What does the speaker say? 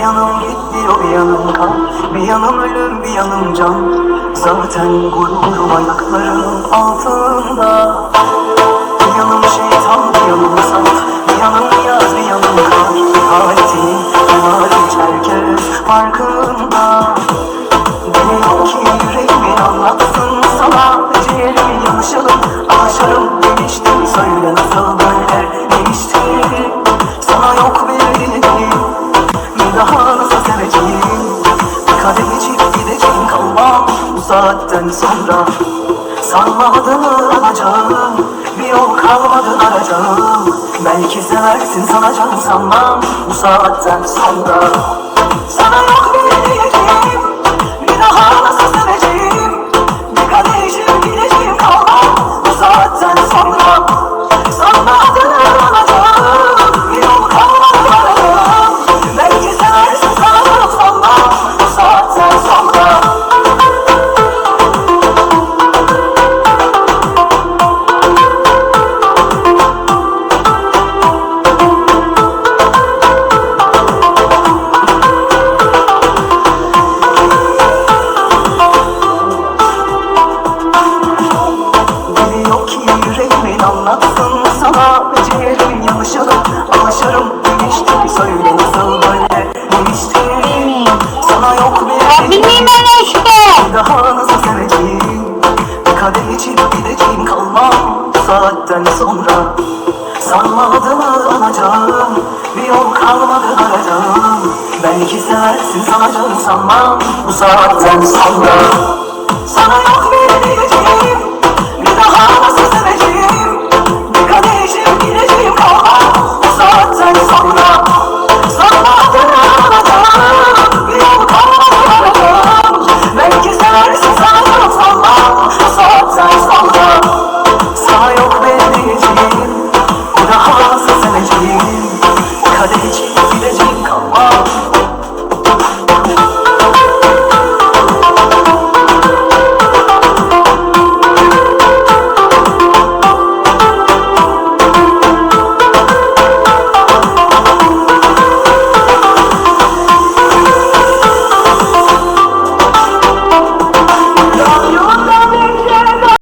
yanım gitti o yanım kal Bir yanım ölüm bir yanım can. Zaten gururum ayaklarım altında. Bir yanım şeytan bir yanım saf Bir yanım yaz bir yanım kar. Haletinin hariç herkes farkında saatten sonra Sanma adını alacağım Bir yol kalmadı arayacağım Belki seversin sana can sanmam Bu saatten sonra. Sana yok Bir Ki yüreğimin anlatsın sana. Ciğerim yumuşadım alışırım değiştim Söyle nasıl böyle. Değiştim Sana yok bir Bilmem öyle işte. Bir daha nasıl seveceğim? Bir kadeh içip gideceğim kalmam. Saatten sonra Sanma adımı alacağım Bir yol kalmadı arayacağım. Belki seversin sana can sanmam. Bu saatten sonra Sana yok vereceğim 好的一气。